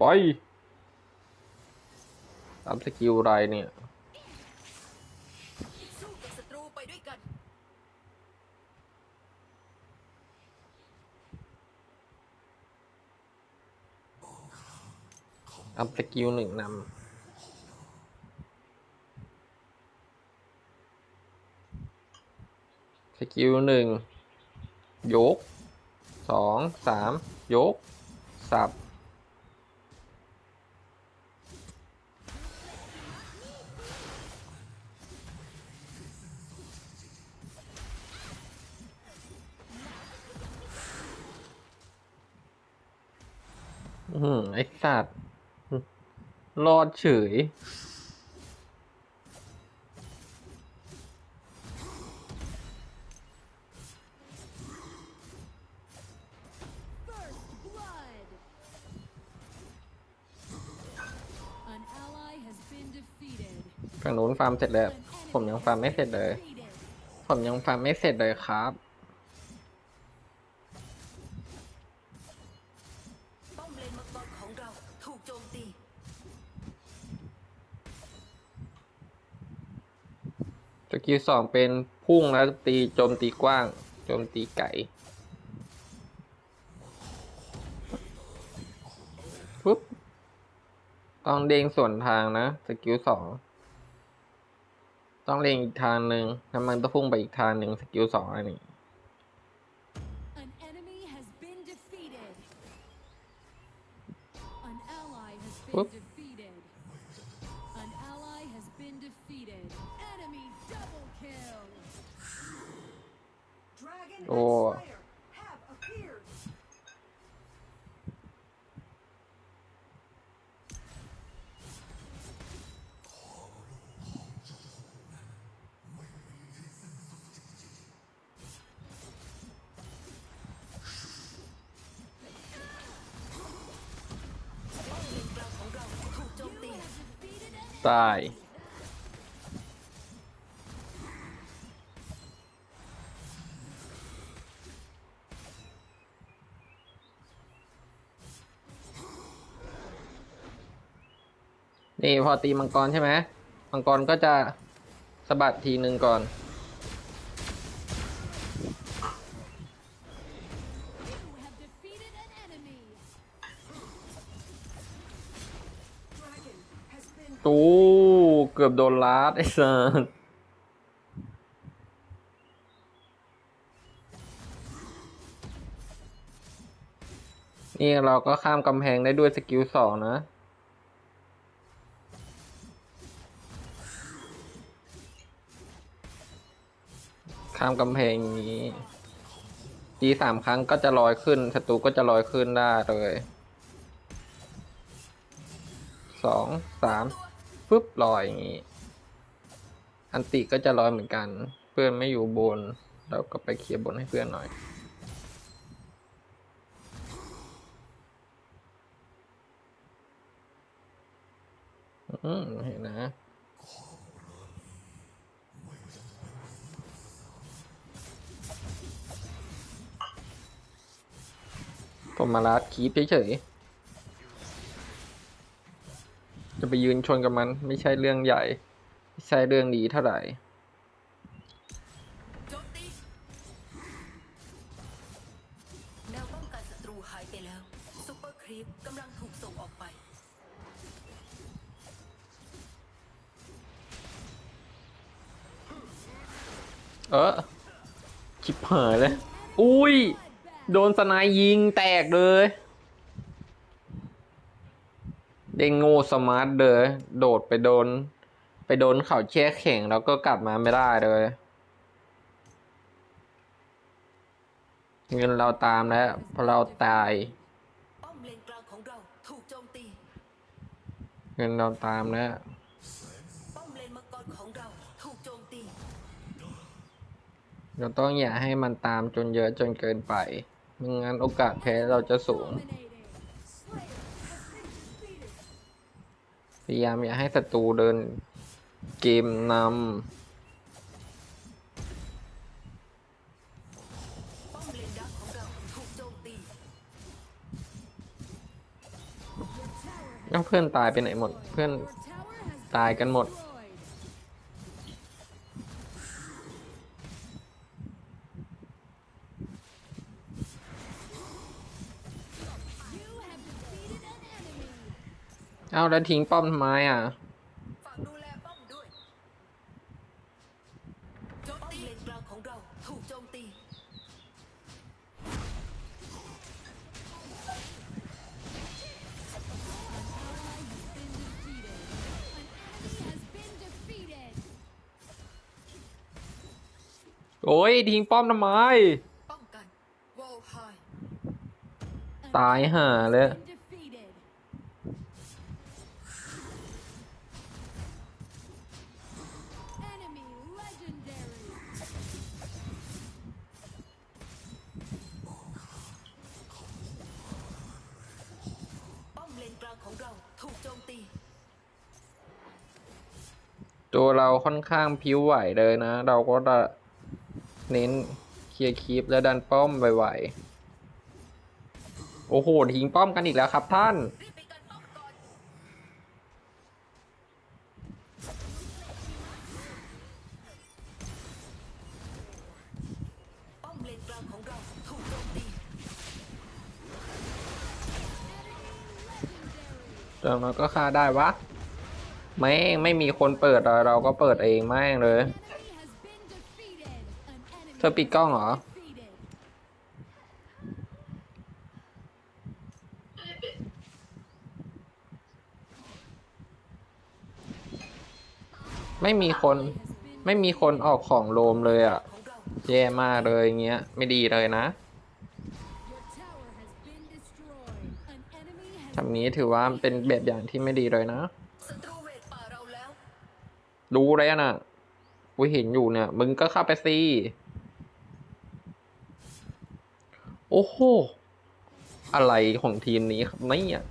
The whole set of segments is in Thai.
ไปตามสกิลไรเนี่ยสู้กับศัตรูไปด้วยกันตามสกิลหนึ่งนำสกิลหนึ่งยกสองสามยก สับ อืมไอสัตว์ รอดเฉย First blood. An ally has been defeated. ฝั่งนู้นฟาร์มเสร็จแล้วผมยังฟาร์มไม่เสร็จเลย Defeated. ผมยังฟาร์มไม่เสร็จเลยครับ สกิลสองเป็นพุ่งแล้วตีโจมตีกว้าง โจมตีไก่ปุ๊บต้องเด้งส่วนทางนะ สกิลสองต้องเล็งอีกทางหนึ่งแล้วมันต้องพุ่งไปอีกทางหนึ่งสกิลสองอันนี้ An enemy Ồ. Tài นี่พอตีมังกรใช่ไหมมังกรก็จะสะบัดทีหนึ่งก่อน ตู้เกือบโดนลาดไอ้สัสนี่เราก็ข้ามกำแพงได้ด้วยสกิลสองนะ ข้ามกำแพงอย่างนี้ตีสามครั้งก็จะลอยขึ้นศัตรูก็จะลอยขึ้นได้เลยสองสามปึ๊บลอยอย่างนี้ อันติก็จะลอยเหมือนกัน เพื่อนไม่อยู่บน เราก็ไปเคลียร์บนให้เพื่อนหน่อยอืมเห็นนะ ผมมาลัดคีปเฉยๆ จะไปยืนชนกับมันไม่ใช่เรื่องใหญ่ ไม่ใช่เรื่องดีเท่าไหร่โจมตีแนวป้องกันศัตรูหายไปแล้วซูเปอร์ครีปกำลังถูกส่งออกไปเออชิบหายเลยอุ้ยโดน สไนายยิงแตกเลยเด้งโง่สมาร์ทเลยโดดไปโดน ไปโดนเขาแช่แข็งแล้วก็กลับมาไม่ได้เลยเงินเราตามแล้วเพราะเราตายป้อมเลนกลางของเราถูกโจมตีเงินเราตามแล้วป้อมเลนมังกรของเราถูกโจมตีเราต้องอย่าให้มันตามจนเยอะจนเกินไป ม่งั้นโอกาสแพ้เราจะสูง พยายามอย่าให้ศัตรูเดินเกมนำเพื่อนตายไปไหนหมด เพื่อนตายกันหมด เอาแล้วทิ้งป้อมทำไมอะ ฝากดูแลป้อมด้วยโจมตีเลนกลางของเราถูกโจมตีโอ้ยทิ้งป้อมทำไม ป้องกันวอลไฮตายห่าเลย ตัวเราค่อนข้างพิ้วไหวเลยนะ เราก็จะเน้นเคลียร์คลิปและดันป้อมไหวๆโอ้โหทิ้งป้อมกันอีกแล้วครับท่านรีบไปกันป้อนป้อมเลนกลางของเราถูกโจมตีแต่มันก็ฆ่าได้วะ แม่ไม่มีคนเปิดเลยเราก็เปิดเองแม่งเลย เธอปิดกล้องเหรอไม่มีคนไม่มีคนออกของโลมเลยอะ แย่มากเลยเงี้ย ไม่ดีเลยนะทำนี้ถือว่าเป็นแบบอย่างที่ไม่ดีเลยนะ ศัตรูเวทป่าเราแล้ว รู้แล้วน่ะกูเห็นอยู่เนี่ย มึงก็เข้าไปสิโอ้โห อะไรของทีมนี้ครับเนี่ย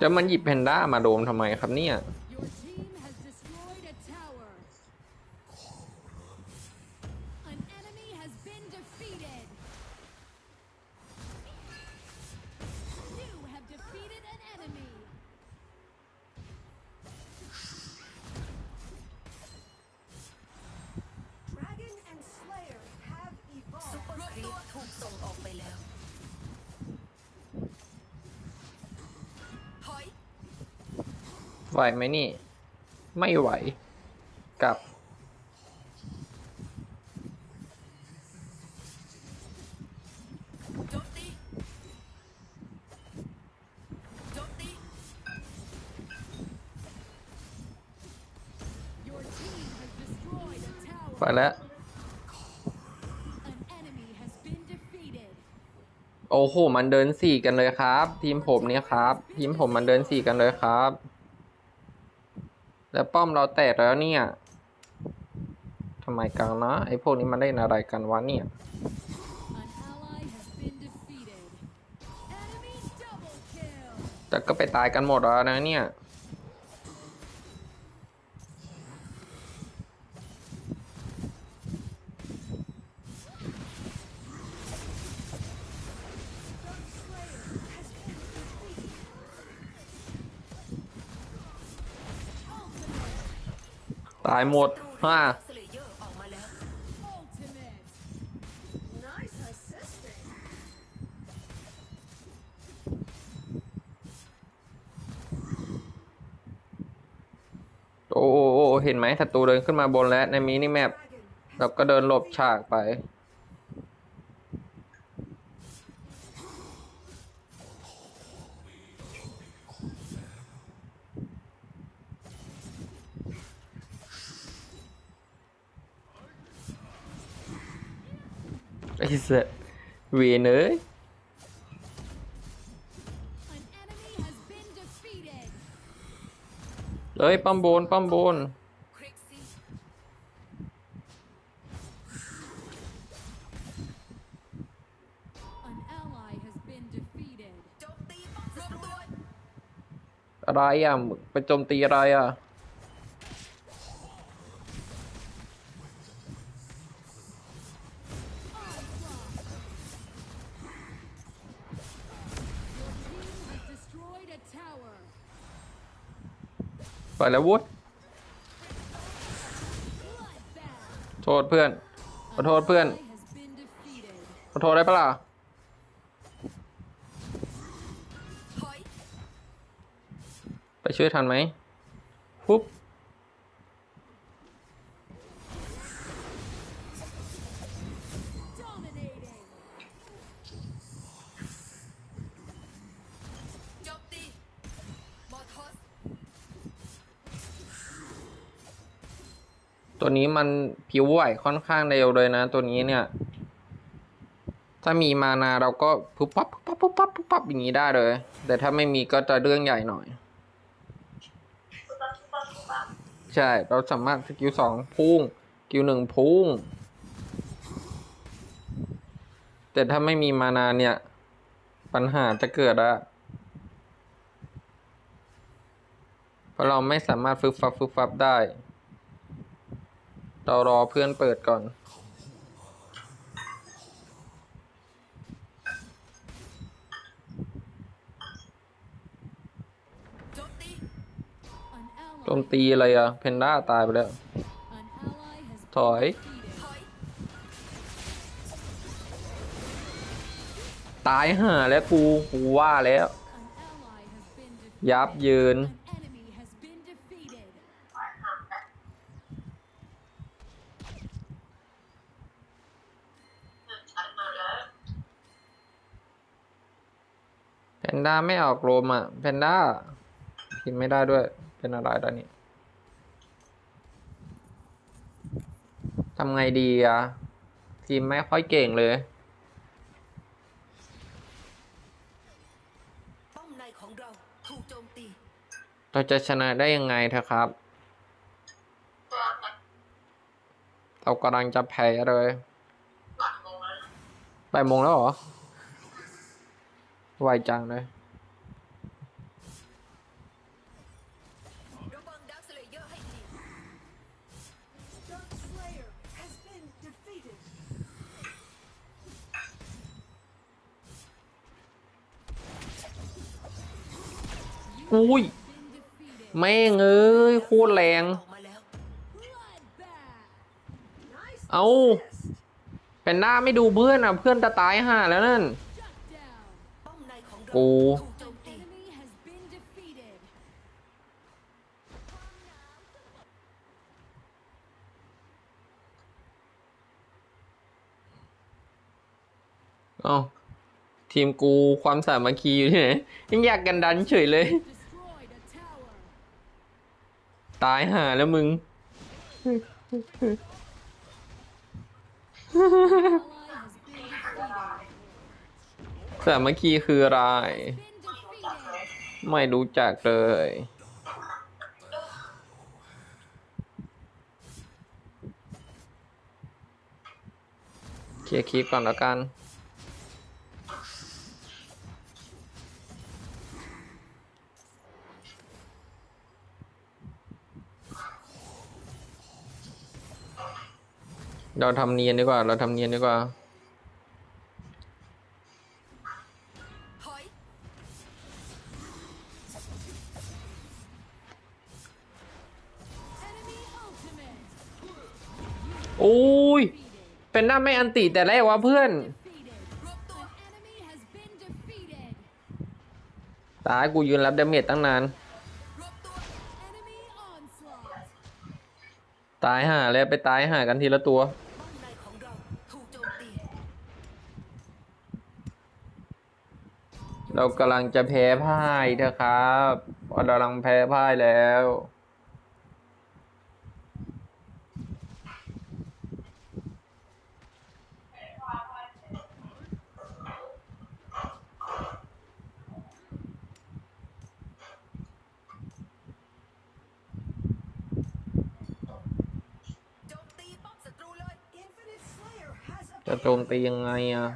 จะมันหยิบแพนด้ามาโดมทำไมครับเนี่ย ไหวไหมนี่ ไม่ไหวกับ ไปแล้ว โอ้โห มันเดินสี่กันเลยครับ ทีมผมเนี่ยครับ ทีมผมมันเดินสี่กันเลยครับ แล้วป้อมเราแตกแล้วเนี่ยทำไมกันนะไอ้พวกนี้มันเล่นอะไรกันวะเนี่ย An ally has been defeated. Enemy double kill. แต่ก็ไปตายกันหมดแล้วนะเนี่ย ตายหมดศัตรูฮ่าสเลเยอร์ออกมาแล้ว Ultimate. Nice assisting. โอ้โอโอ้เห็นไหมศัตรูเดินขึ้นมาบนแล้วในมินิแมป Dragon เราก็เดินหลบฉากไป สัสเวนเอ้ยเฮ้ยปั๊มโบนปั๊มโบนอะไรอะไปโจมตีอะไรอะ ไปแล้ววุฒโทษเพื่อนขอโทษเพื่อนขอโทษได้ปะล่ะไปช่วยทันไหมปุ๊บ นี้มันผิวไหวค่อนข้างเร็วเลยนะ ตัวนี้เนี่ย ถ้ามีมานาเราก็ปุ๊บปั๊บปุ๊บปั๊บปุ๊บปั๊บปุ๊บปั๊บอย่างนี้ได้เลย แต่ถ้าไม่มีก็จะเรื่องใหญ่หน่อย ใช่ เราสามารถสกิลสองพุ่งสกิลหนึ่งพุ่ง แต่ถ้าไม่มีมานาเนี่ย ปัญหาจะเกิดอะเพราะเราไม่สามารถฟึบฟับฟึบฟับได้ เรารอเพื่อนเปิดก่อน โจมตีอะไรอะเพนด้าตายไปแล้ว ถอย ตายห่าแล้วกู กูว่าแล้ว ยับยืน An enemy has been defeated. เพน ด้าไม่ออกโรมอะเพนด้าพิมพ์ไม่ได้ด้วย เป็นอะไรตอนนี้ทำไงดีอะทีมไม่ค่อยเก่งเลยป้อมในของเราถูกโจมตีเราจะชนะได้ยังไงเถอะครับ เรากำลังจะแพ้เลยแปดโมงแล้วเหรอ ไวจังเลย อุ้ย แม่งเอ้ยโคตรแรง เอาแพนหน้าไม่ดูเพื่อนอะ เพื่อนจะตายห่าแล้วนั่น กู เอาทีมกูความสามัคคีอยู่ที่ไหนยังอยากกันดันเฉยเลย ตายห่าแล้วมึง Ally has been defeated. สามัคคีคืออะไร ไม่รู้จักเลย เคลียร์คลิปก่อนแล้วกัน เราทำเนียนดีกว่า เราทำเนียนดีกว่าโอ้ยเป็นหน้าไม่อันติแต่แรกวะเพื่อน ตายกูยืนรับดาเมจตั้งนานรวบตัว Enemy onslaught. ตายห่าแล้วไปตายห่ากันทีละตัว ป้อมในของเรา ถูกโจมตี เรากำลังจะแพ้พ่ายเถอะครับเรากำลังแพ้พ่ายแล้วจมตีป้อมศัตรูเลย Infinite Slayer has จะโจมตียังไงอะ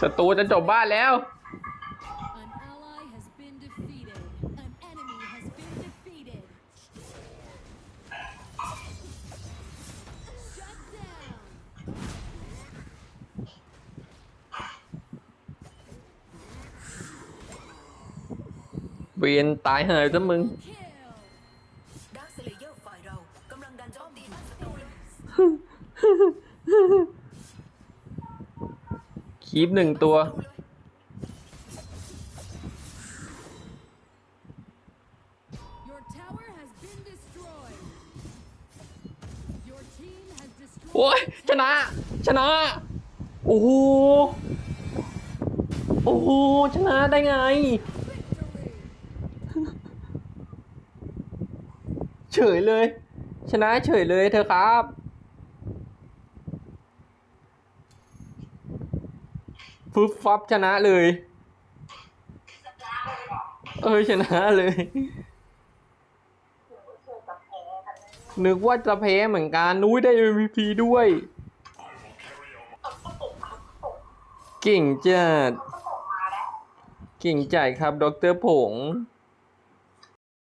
ศัตรูจะจบบ้านแล้ว An ally has been defeated. An enemy has been defeated. Shut down. เวียนตายหายซะมึง Kill. ดาร์คสเลเยอร์ฝ่ายเรากำลังดันโจมตีบ้านศัตรูเลย คีบหนึ่งตัว Your tower has been destroyed. Your team has destroyed. โอ้ยชนะ ชนะ โอ้โห โอ้โห ชนะได้ไง Victory. เฉยเลย ชนะเฉยเลยเธอครับ ฟึบฟับชนะเลย เออชนะเลย นึกว่าจะแพ้เหมือนกันนุ้ยได้ MVP ด้วย เก่งจัดเก่งใจครับ ดรผง